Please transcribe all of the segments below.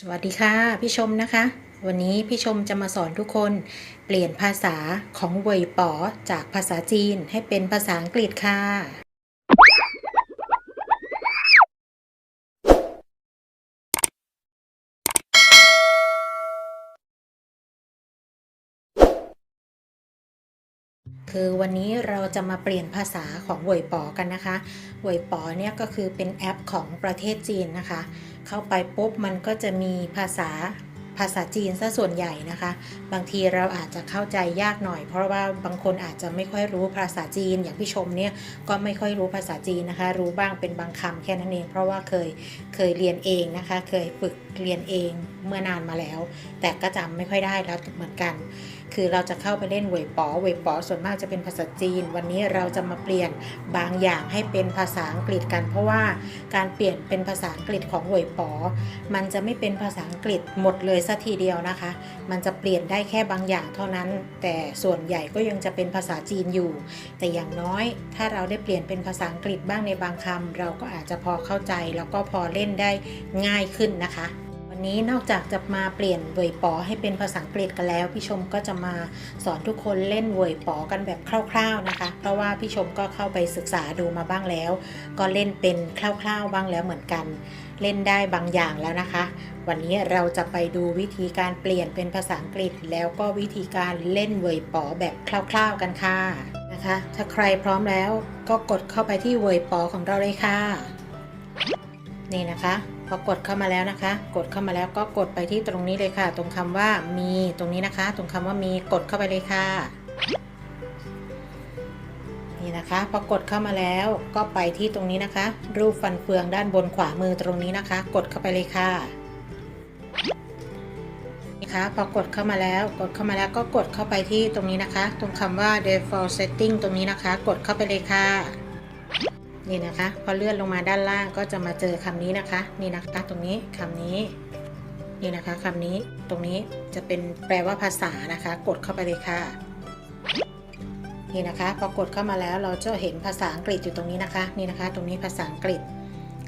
สวัสดีค่ะ พี่ชมนะคะ วันนี้พี่ชมจะมาสอนทุกคนเปลี่ยนภาษาของเวยป๋อจากภาษาจีนให้เป็นภาษาอังกฤษค่ะ คือวันนี้เราจะมาเปลี่ยนภาษาของเวยป๋อกันนะคะเวยป๋อเนี่ยก็คือเป็นแอปของประเทศจีนนะคะ เข้าไปปุ๊บมันก็จะมีภาษาภาษาจีนซะส่วนใหญ่นะคะ บางทีเราอาจจะเข้าใจยากหน่อย เพราะว่าบางคนอาจจะไม่ค่อยรู้ภาษาจีน อย่างพี่ชมเนี่ยก็ไม่ค่อยรู้ภาษาจีนนะคะ รู้บ้างเป็นบางคำแค่นั้นเอง เพราะว่าเคยเคยเรียนเองนะคะ เคยฝึกเรียนเองเมื่อนานมาแล้ว แต่ก็จำไม่ค่อยได้แล้วเหมือนกัน คือเราจะเข้าไปเล่นเวยป๋อเวยป๋อส่วนมากจะเป็นภาษาจีน วันนี้เราจะมาเปลี่ยนบางอย่างให้เป็นภาษาอังกฤษกัน เพราะว่าการเปลี่ยนเป็นภาษาอังกฤษของเวยป๋อมันจะไม่เป็นภาษาอังกฤษหมดเลยสัทีเดียวนะคะ มันจะเปลี่ยนได้แค่บางอย่างเท่านั้น แต่ส่วนใหญ่ก็ยังจะเป็นภาษาจีนอยู่ แต่อย่างน้อยถ้าเราได้เปลี่ยนเป็นภาษาอังกฤษบ้างในบางคำเราก็อาจจะพอเข้าใจแล้วก็พอเล่นได้ง่ายขึ้นนะคะ วันนี้นอกจากจะมาเปลี่ยนเวยปอให้เป็นภาษาอังกฤษกันแล้ว พี่ชมก็จะมาสอนทุกคนเล่นเวยปอกันแบบคร่าวๆนะคะ เพราะว่าพี่ชมก็เข้าไปศึกษาดูมาบ้างแล้ว ก็เล่นเป็นคร่าวๆบ้างแล้วเหมือนกัน เล่นได้บางอย่างแล้วนะคะ วันนี้เราจะไปดูวิธีการเปลี่ยนเป็นภาษาอังกฤษ แล้วก็วิธีการเล่นเวยปอแบบคร่าว ๆกันค่ะนะคะ ถ้าใครพร้อมแล้วก็กดเข้าไปที่เวยปอของเราเลยค่ะ นี่นะคะพอกดเข้ามาแล้วนะคะ กดเข้ามาแล้วก็กดไปที่ตรงนี้เลยค่ะ ตรงคำว่ามีตรงนี้นะคะ ตรงคำว่ามีกดเข้าไปเลยค่ะนี่นะคะพอกดเข้ามาแล้วก็ไปที่ตรงนี้นะคะ รูปฟันเฟืองด้านบนขวามือตรงนี้นะคะ กดเข้าไปเลยค่ะนี่คะพอกดเข้ามาแล้วกดเข้ามาแล้วก็กดเข้าไปที่ตรงนี้นะคะ ตรงคำว่า default setting ตรงนี้นะคะ กดเข้าไปเลยค่ะ นี่นะคะ พอเลื่อนลงมาด้านล่างก็จะมาเจอคำนี้นะคะ นี่นะคะ ตรงนี้คำนี้ นี่นะคะคำนี้ ตรงนี้จะเป็นแปลว่าภาษานะคะ กดเข้าไปเลยค่ะ นี่นะคะ พอกดเข้ามาแล้วเราจะเห็นภาษาอังกฤษอยู่ตรงนี้นะคะ นี่นะคะ ตรงนี้ภาษาอังกฤษ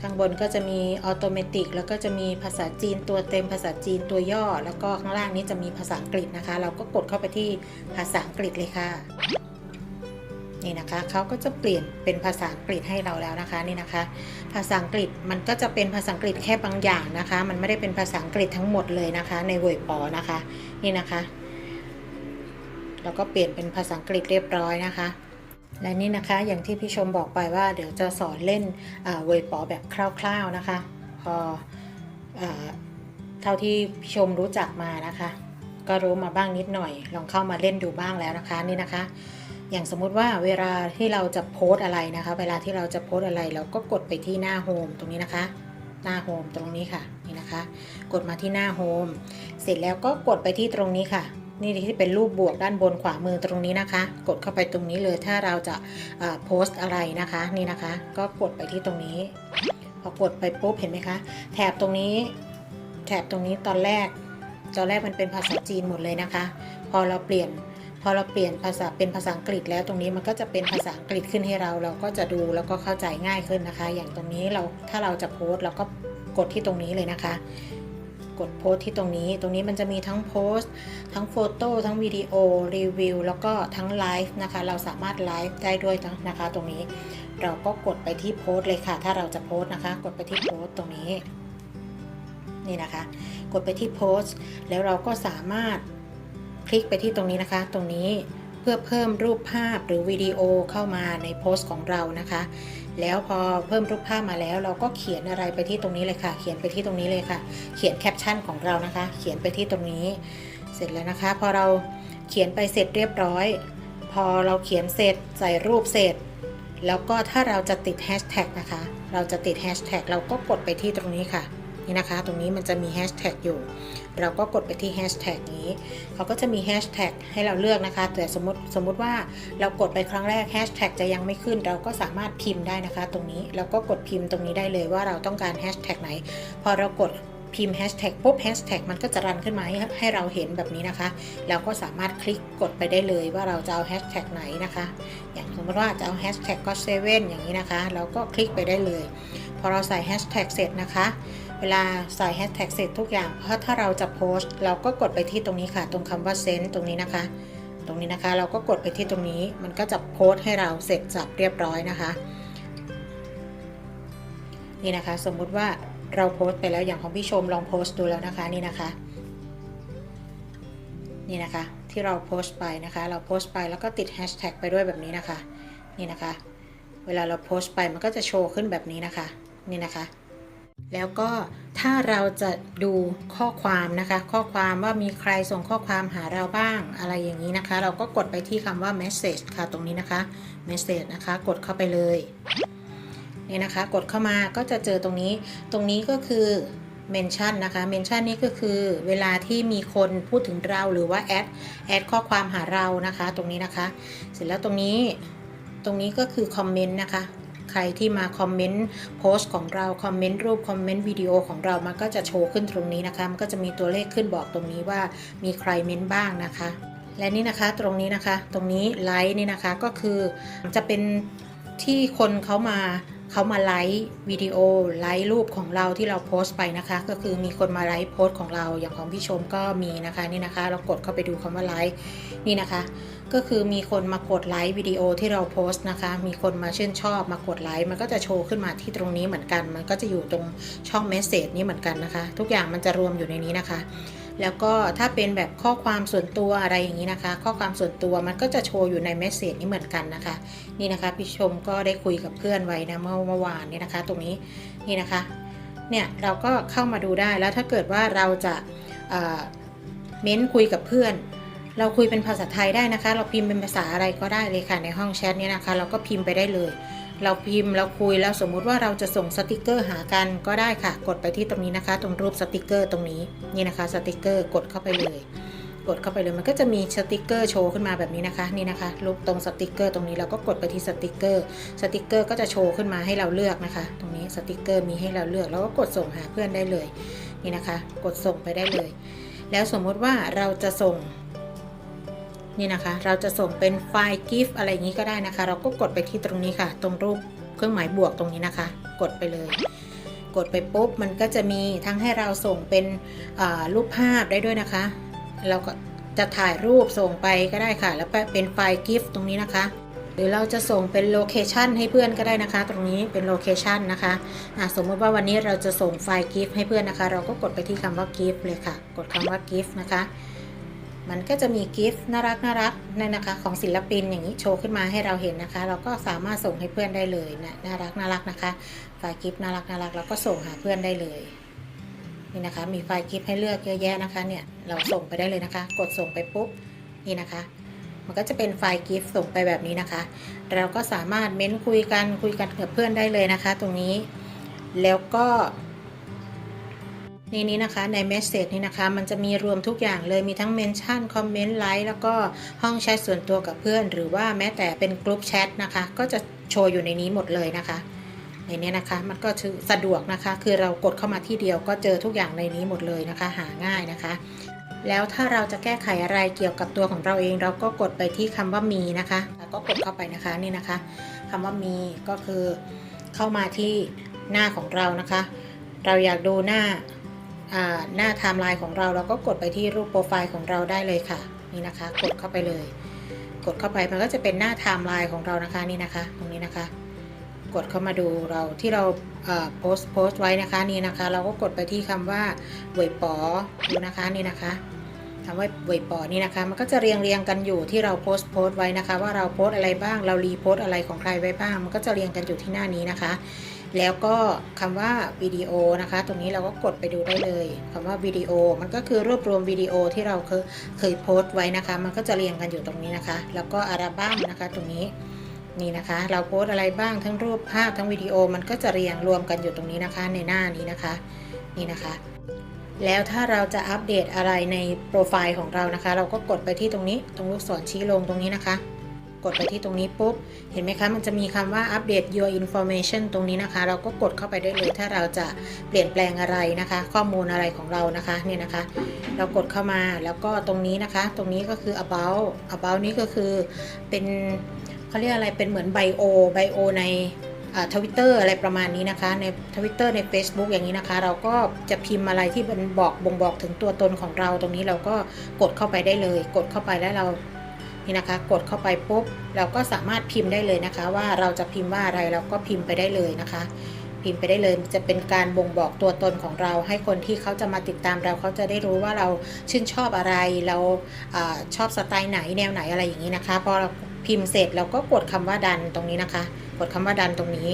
ข้างบนก็จะมีออโตเมติกแล้วก็จะมีภาษาจีนตัวเต็มภาษาจีนตัวย่อ แล้วก็ข้างล่างนี้จะมีภาษาอังกฤษนะคะ เราก็กดเข้าไปที่ภาษาอังกฤษเลยค่ะ นี่นะคะเขาก็จะเปลี่ยนเป็นภาษาอังกฤษให้เราแล้วนะคะนี่นะคะ ภาษาอังกฤษมันก็จะเป็นภาษาอังกฤษแค่บางอย่างนะคะ มันไม่ได้เป็นภาษาอังกฤษทั้งหมดเลยนะคะ ในเวยปอนะคะ นี่นะคะเราก็เปลี่ยนเป็นภาษาอังกฤษเรียบร้อยนะคะ และนี่นะคะอย่างที่พี่ชมบอกไปว่าเดี๋ยวจะสอนเล่นเวยปอแบบคร่าว ๆนะคะ พออเท่าที่พี่ชมรู้จักมานะคะ ก็รู้มาบ้างนิดหน่อย ลองเข้ามาเล่นดูบ้างแล้วนะคะนี่นะคะ อย่างสมมุติว่าเวลาที่เราจะโพสต์อะไรนะคะ เวลาที่เราจะโพสต์อะไรเราก็กดไปที่หน้าโฮมตรงนี้นะคะ หน้าโฮมตรงนี้ค่ะนี่นะคะ กดมาที่หน้าโฮมเสร็จแล้วก็กดไปที่ตรงนี้ค่ะ นี่ที่เป็นรูปบวกด้านบนขวามือตรงนี้นะคะ กดเข้าไปตรงนี้เลยถ้าเราจะโพสต์อะไรนะคะนี่นะคะ ก็กดไปที่ตรงนี้พอกดไปปุ๊บเห็นไหมคะแถบตรงนี้แถบตรงนี้ตอนแรกตอนแรกมันเป็นภาษาจีนหมดเลยนะคะ พอเราเปลี่ยน อเราเปลี่ยนภาษาเป็นภาษาอังกฤษแล้วตรงนี้มันก็จะเป็นภาษาอังกฤษขึ้นให้เรา เราก็จะดูแล้วก็เข้าใจง่ายขึ้นนะคะ อย่างตรงนี้เราถ้าเราจะโพสต์เราก็กดที่ตรงนี้เลยนะคะ กดโพสต์ที่ตรงนี้ ตรงนี้มันจะมีทั้งโพสต์ ทั้งโฟโต้ทั้งวิดีโอรีวิวแล้วก็ทั้งไลฟ์นะคะ เราสามารถไลฟ์ได้ด้วยนะคะ ตรงนี้เราก็กดไปที่โพสต์เลยค่ะ ถ้าเราจะโพสต์นะคะ กดไปที่โพสต์ตรงนี้นี่นะคะ กดไปที่โพสต์แล้วเราก็สามารถ คลิกไปที่ตรงนี้นะคะ ตรงนี้เพื่อเพิ่มรูปภาพหรือวิดีโอเข้ามาในโพสต์ของเรานะคะ แล้วพอเพิ่มรูปภาพมาแล้วเราก็เขียนอะไรไปที่ตรงนี้เลยค่ะ เขียนไปที่ตรงนี้เลยค่ะ เขียนแคปชั่นของเรานะคะ เขียนไปที่ตรงนี้ เสร็จแล้วนะคะ พอเราเขียนไปเสร็จเรียบร้อย พอเราเขียนเสร็จใส่รูปเสร็จแล้วก็ถ้าเราจะติดแฮชแท็กนะคะ เราจะติดแฮชแท็กเราก็กดไปที่ตรงนี้ค่ะ นี่นะคะ ตรงนี้มันจะมีแฮชแท็กอยู่ เราก็กดไปที่แฮชแท็กนี้ เขาก็จะมีแฮชแท็กให้เราเลือกนะคะ แต่สมมติสมมติว่าเรากดไปครั้งแรกแฮชแท็กจะยังไม่ขึ้น เราก็สามารถพิมพ์ได้นะคะ ตรงนี้แล้วก็กดพิมพ์ตรงนี้ได้เลยว่าเราต้องการแฮชแท็กไหน พอเรากดพิมพ์แฮชแท็กปุ๊บแฮชแท็กมันก็จะรันขึ้นมาให้ให้เราเห็นแบบนี้นะคะ เราก็สามารถคลิกกดไปได้เลยว่าเราจะเอาแฮชแท็กไหนนะคะ อย่างสมมติว่าจะเอาแฮชแท็กก็เซเว่นอย่างนี้นะคะ เราก็คลิกไปได้เลย พอเราใส่แฮชแท็กเสร็จนะคะ เวลาใส่แฮชแท็กเสร็จทุกอย่าง เพราะถ้าเราจะโพสต์ เราก็กดไปที่ตรงนี้ค่ะ ตรงคำว่าเซนต์ตรงนี้นะคะ ตรงนี้นะคะ เราก็กดไปที่ตรงนี้ มันก็จะโพสต์ให้เราเสร็จสับเรียบร้อยนะคะ นี่นะคะ สมมุติว่าเราโพสต์ไปแล้วอย่างของพี่ชมลองโพสต์ดูแล้วนะคะนี่นะคะ นี่นะคะที่เราโพสต์ไปนะคะ เราโพสต์ไปแล้วก็ติดแฮชแท็กไปด้วยแบบนี้นะคะ นี่นะคะ เวลาเราโพสต์ไปมันก็จะโชว์ขึ้นแบบนี้นะคะ นี่นะคะ แล้วก็ถ้าเราจะดูข้อความนะคะ ข้อความว่ามีใครส่งข้อความหาเราบ้างอะไรอย่างนี้นะคะ เราก็กดไปที่คำว่า message ค่ะตรงนี้นะคะ message นะคะ กดเข้าไปเลยนี่นะคะ กดเข้ามาก็จะเจอตรงนี้ ตรงนี้ก็คือ mention นะคะ mention นี่ก็คือเวลาที่มีคนพูดถึงเราหรือว่าแอดแอดข้อความหาเรานะคะ ตรงนี้นะคะ เสร็จแล้วตรงนี้ ตรงนี้ก็คือคอมเมนต์นะคะ ใครที่มาคอมเมนต์โพสต์ของเราคอมเมนต์รูปคอมเมนต์วิดีโอของเรามันก็จะโชว์ขึ้นตรงนี้นะคะ มันก็จะมีตัวเลขขึ้นบอกตรงนี้ว่ามีใครเม้นต์บ้างนะคะ และนี่นะคะตรงนี้นะคะ ตรงนี้ไลค์นี่นะคะก็คือจะเป็นที่คนเขามา เขามาไลค์วิดีโอไลค์รูปของเราที่เราโพสต์ไปนะคะ ก็คือมีคนมาไลค์โพสต์ของเราอย่างของพี่ชมก็มีนะคะนี่นะคะ เรากดเข้าไปดูคำว่าไลค์นี่นะคะ ก็คือมีคนมากดไลค์วิดีโอที่เราโพสต์นะคะ มีคนมาชื่นชอบมากดไลค์มันก็จะโชว์ขึ้นมาที่ตรงนี้เหมือนกัน มันก็จะอยู่ตรงช่องเมสเซจนี้เหมือนกันนะคะ ทุกอย่างมันจะรวมอยู่ในนี้นะคะแล้วก็ถ้าเป็นแบบข้อความส่วนตัวอะไรอย่างนี้นะคะ ข้อความส่วนตัวมันก็จะโชว์อยู่ในเมสเซจนี้เหมือนกันนะคะ นี่นะคะพี่ชมก็ได้คุยกับเพื่อนไว้นะเมื่อเมื่อวานเนี่ยนะคะ ตรงนี้นี่นะคะเนี่ยเราก็เข้ามาดูได้แล้วถ้าเกิดว่าเราจะเม้นคุยกับเพื่อน เราคุยเป็นภาษาไทยได้นะคะ เราพิมพ์เป็นภาษาอะไรก็ได้เลยค่ะในห้องแชทเนี้นะคะ เราก็พิมพ์ไปได้เลย เราพิมพ์เราคุยแล้วสมมุติว่าเราจะส่งสติกเกอร์หากันก็ได้ค่ะ กดไปที่ตรงนี้นะคะ ตรงรูปสติกเกอร์ตรงนี้นี่นะคะสติกเกอร์กดเข้าไปเลย กดเข้าไปเลยมันก็จะมีสติกเกอร์โชว์ขึ้นมาแบบนี้นะคะนี่นะคะรูปตรงสติกเกอร์ตรงนี้เราก็กดไปที่สติกเกอร์สติกเกอร์ก็จะโชว์ขึ้นมาให้เราเลือกนะคะ ตรงนี้สติกเกอร์มีให้เราเลือกแล้วก็กดส่งหาเพื่อนได้เลยนี่นะคะ กดส่งไปได้เลย แล้วสมมุติว่าเราจะส่งนี่นะคะ เราจะส่งเป็นไฟล์ GIF อะไรอย่างนี้ก็ได้นะคะ เราก็กดไปที่ตรงนี้ค่ะ ตรงรูปเครื่องหมายบวกตรงนี้นะคะ กดไปเลย กดไปปุ๊บมันก็จะมีทั้งให้เราส่งเป็นรูปภาพได้ด้วยนะคะ เราก็จะถ่ายรูปส่งไปก็ได้ค่ะ แล้วเป็นไฟล์ GIF ตรงนี้นะคะ หรือเราจะส่งเป็นโลเคชันให้เพื่อนก็ได้นะคะ ตรงนี้เป็นโลเคชันนะคะะสมมติว่าวันนี้เราจะส่งไฟล์ GIF ให้เพื่อนนะคะ เราก็กดไปที่คำว่า GIF เลยค่ะ กดคำว่า GIF นะคะ มันก็จะมีกิฟต์น่ารักน่ารักนั่นนะคะ ของศิลปินอย่างนี้โชว์ขึ้นมาให้เราเห็นนะคะ เราก็สามารถส่งให้เพื่อนได้เลยนะน่ารักน่ารักนะคะ ไฟล์กิฟต์น่ารักน่ารักเราก็ส่งหาเพื่อนได้เลย นี่นะคะ มีไฟล์กิฟต์ให้เลือกเยอะแยะนะคะ เนี่ย เราส่งไปได้เลยนะคะ กดส่งไปปุ๊บ นี่นะคะ มันก็จะเป็นไฟล์กิฟต์ส่งไปแบบนี้นะคะ เราก็สามารถเม้นคุยกันคุยกันกับเพื่อนได้เลยนะคะ ตรงนี้ แล้วก็ในนี้นะคะในเมสเซจนี้นะคะ มันจะมีรวมทุกอย่างเลยมีทั้งเมนชั่นคอมเมนต์ไลค์แล้วก็ห้องแชทส่วนตัวกับเพื่อน หรือว่าแม้แต่เป็นกลุ่มแชทนะคะ ก็จะโชว์อยู่ในนี้หมดเลยนะคะ ในนี้นะคะมันก็สะดวกนะคะ คือเรากดเข้ามาที่เดียวก็เจอทุกอย่างในนี้หมดเลยนะคะ หาง่ายนะคะ แล้วถ้าเราจะแก้ไขอะไรเกี่ยวกับตัวของเราเอง เราก็กดไปที่คำว่ามีนะคะแล้วก็กดเข้าไปนะคะนี่นะคะคำว่ามีก็คือเข้ามาที่หน้าของเรานะคะ เราอยากดูหน้าหน้าไทม์ไลน์ของเราเราก็กดไปที่รูปโปรไฟล์ของเราได้เลยค่ะนี่นะคะ กดเข้าไปเลย กดเข้าไปมันก็จะเป็นหน้าไทม์ไลน์ของเรานะคะนี่นะคะ ตรงนี้นะคะ กดเข้ามาดูเราที่เราโพสโพสไว้นะคะนี่นะคะ เราก็กดไปที่คำว่าเวยปอดูนะคะนี่นะคะคำว่าเวยปอนี่นะคะ มันก็จะเรียงเรียงกันอยู่ที่เราโพสโพสไว้นะคะ ว่าเราโพสอะไรบ้างเรารีโพสอะไรของใครไว้บ้าง มันก็จะเรียงกันอยู่ที่หน้านี้นะคะ แล้วก็คำว่าวิดีโอนะคะ ตรงนี้เราก็กดไปดูได้เลยคำว่าวิดีโอมันก็คือรวบรวมวิดีโอที่เราเคยเคยโพสไว้นะคะ มันก็จะเรียงกันอยู่ตรงนี้นะคะ แล้วก็อัลบั้มนะคะตรงนี้ นี่นะคะ เราโพสอะไรบ้างทั้งรูปภาพทั้งวิดีโอมันก็จะเรียงรวมกันอยู่ตรงนี้นะคะ ในหน้านี้นะคะนี่นะคะ แล้วถ้าเราจะอัปเดตอะไรในโปรไฟล์ของเรานะคะ เราก็กดไปที่ตรงนี้ตรงลูกศรชี้ลงตรงนี้นะคะ กดไปที่ตรงนี้ปุ๊บ เห็นไหมคะ มันจะมีคำว่าอัปเดต your information ตรงนี้นะคะ เราก็กดเข้าไปได้เลย ถ้าเราจะเปลี่ยนแปลงอะไรนะคะ ข้อมูลอะไรของเรานะคะเนี่ยนะคะ เรากดเข้ามาแล้วก็ตรงนี้นะคะ ตรงนี้ก็คือ about about นี้ก็คือเป็น เขาเรียกอะไรเป็นเหมือนไบโอไบโอในทวิตเตอร์อะไรประมาณนี้นะคะ ในทวิตเตอร์ใน Facebook อย่างนี้นะคะ เราก็จะพิมพ์อะไรที่มันบอกบ่งบอกถึงตัวตนของเราตรงนี้เราก็กดเข้าไปได้เลย กดเข้าไปแล้วเรานี่นะคะ กดเข้าไปปุ๊บเราก็สามารถพิมพ์ได้เลยนะคะ ว่าเราจะพิมพ์ว่าอะไรเราก็พิมพ์ไปได้เลยนะคะ พิมพ์ไปได้เลยจะเป็นการบ่งบอกตัวตนของเรา ให้คนที่เขาจะมาติดตามเราเขาจะได้รู้ว่าเราชื่นชอบอะไรเราอาชอบสไตล์ไหนแนวไหนอะไรอย่างนี้นะคะพอเรา พิมพ์เสร็จเราก็กดคำว่าดันตรงนี้นะคะ กดคำว่าดันตรงนี้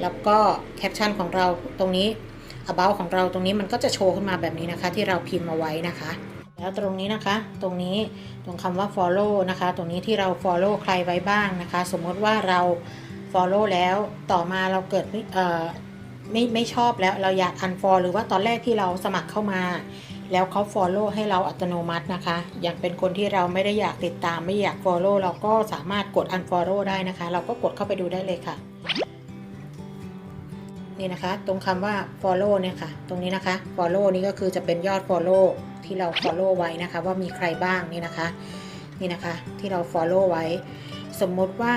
แล้วก็แคปชั่นของเราตรงนี้ about ของเราตรงนี้มันก็จะโชว์ขึ้นมาแบบนี้นะคะ ที่เราพิมพ์มาไว้นะคะ แล้วตรงนี้นะคะ ตรงนี้ตรงคำว่า follow นะคะ ตรงนี้ที่เรา follow ใครไว้บ้างนะคะ สมมติว่าเรา follow แล้วต่อมาเราเกิดไม่ไม่ไม่ชอบแล้วเราอยาก unfollow หรือว่าตอนแรกที่เราสมัครเข้ามา แล้วเขา follow ให้เราอัตโนมัตินะคะอย่างเป็นคนที่เราไม่ได้อยากติดตามไม่อยาก follow เราก็สามารถกด unfollow ได้นะคะ เราก็กดเข้าไปดูได้เลยค่ะ นี่นะคะ ตรงคำว่า follow เนี่ยค่ะ ตรงนี้นะคะ follow นี่ก็คือจะเป็นยอด follow ที่เรา follow ไว้นะคะ ว่ามีใครบ้างนี่นะคะ นี่นะคะที่เรา follow ไว้ สมมติว่า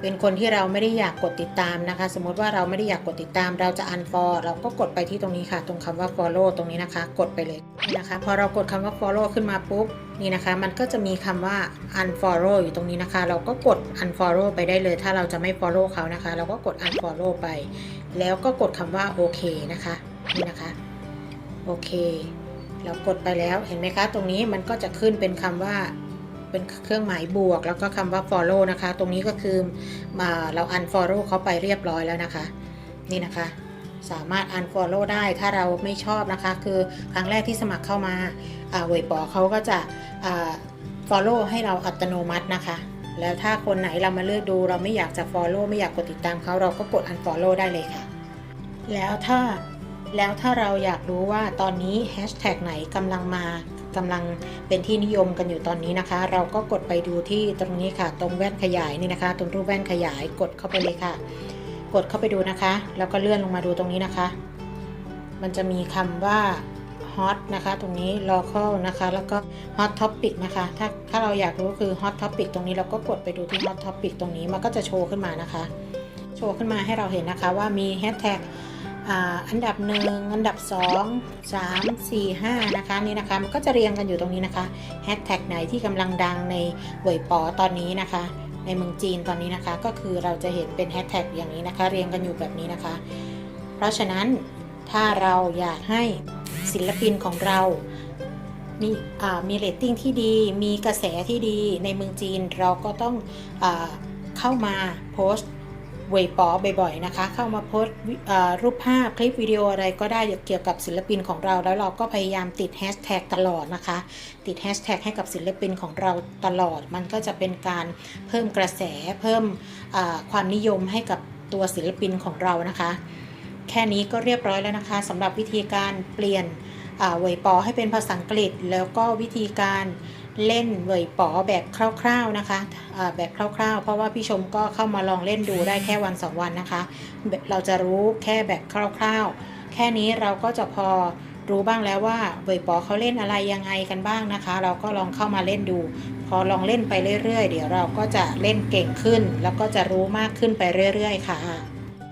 เป็นคนที่เราไม่ได้อยากกดติดตามนะคะ สมมติว่าเราไม่ได้อยากกดติดตาม เราจะ unfollow เราก็กดไปที่ตรงนี้ค่ะ ตรงคำว่า follow ตรงนี้นะคะ กดไปเลยนะคะ พอเรากดคำว่า follow ขึ้นมาปุ๊บนี่นะคะ มันก็จะมีคำว่า unfollow อยู่ตรงนี้นะคะ เราก็กด unfollow ไปได้เลย ถ้าเราจะไม่ follow เขานะคะ เราก็กด unfollow ไป แล้วก็กดคำว่าโอเคนะคะนี่นะคะโอเค เรากดไปแล้วเห็นไหมคะ ตรงนี้มันก็จะขึ้นเป็นคำว่า เป็นเครื่องหมายบวก แล้วก็คำว่า follow นะคะ ตรงนี้ก็คือเรา unfollow เขาไปเรียบร้อยแล้วนะคะ นี่นะคะ สามารถ unfollow ได้ถ้าเราไม่ชอบนะคะ คือครั้งแรกที่สมัครเข้ามาอ่าเวยปอเขาก็จะ follow ให้เราอัตโนมัตินะคะ แล้วถ้าคนไหนเรามาเลือกดู เราไม่อยากจะ follow ไม่อยากกดติดตามเขาเราก็กด unfollow ได้เลยค่ะ แล้วถ้า แล้วถ้าเราอยากรู้ว่าตอนนี้แฮชแท็กไหนกำลังมากำลังเป็นที่นิยมกันอยู่ตอนนี้นะคะ เราก็กดไปดูที่ตรงนี้ค่ะ ตรงแว่นขยายนี่นะคะ ตรงรูปแว่นขยายกดเข้าไปเลยค่ะ กดเข้าไปดูนะคะ แล้วก็เลื่อนลงมาดูตรงนี้นะคะ มันจะมีคำว่า hot นะคะ ตรงนี้ local นะคะ แล้วก็ hot topic นะคะ ถ้าถ้าเราอยากรู้คือ hot topic ตรงนี้เราก็กดไปดูที่ hot topic ตรงนี้มันก็จะโชว์ขึ้นมานะคะ โชว์ขึ้นมาให้เราเห็นนะคะว่ามี hashtag อ่าอันดับ1อันดับ2 3 4 5นะคะนี่นะคะมันก็จะเรียงกันอยู่ตรงนี้นะคะแฮชแท็กไหนที่กำลังดังในเวยปอตอนนี้นะคะ ในเมืองจีนตอนนี้นะคะ ก็คือเราจะเห็นเป็นแฮชแท็กอย่างนี้นะคะ เรียงกันอยู่แบบนี้นะคะ เพราะฉะนั้นถ้าเราอยากให้ศิลปินของเรามีมีเรตติ้งที่ดี มีกระแสที่ดีในเมืองจีนเราก็ต้องอเข้ามาโพสต์ เวยปอบ่อยๆนะคะ เข้ามาโพสรูปภาพคลิปวิดีโออะไรก็ได้เกี่ยวกับศิลปินของเรา แล้วเราก็พยายามติดแฮชแท็กตลอดนะคะ ติดแฮชแท็กให้กับศิลปินของเราตลอด มันก็จะเป็นการเพิ่มกระแสเพิ่มความนิยมให้กับตัวศิลปินของเรานะคะ แค่นี้ก็เรียบร้อยแล้วนะคะสำหรับวิธีการเปลี่ยนเวยปอให้เป็นภาษาอังกฤษ แล้วก็วิธีการ เล่นเวยปอแบบคร่าวๆนะคะแบบคร่าวๆ เพราะว่าพี่ชมก็เข้ามาลองเล่นดูได้แค่วันสองวันนะคะ เราจะรู้แค่แบบคร่าวๆ แค่นี้เราก็จะพอรู้บ้างแล้วว่าเวยปอเขาเล่นอะไรยังไงกันบ้างนะคะ เราก็ลองเข้ามาเล่นดู พอลองเล่นไปเรื่อยๆ เดี๋ยวเราก็จะเล่นเก่งขึ้น แล้วก็จะรู้มากขึ้นไปเรื่อย ๆ ค่ะ